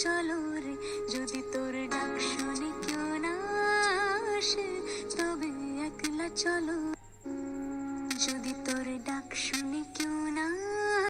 চলো রে, যদি তোর ডাক শুনে কেউ না আসে, তবে একলা চলো। যদি তোর ডাক শুনে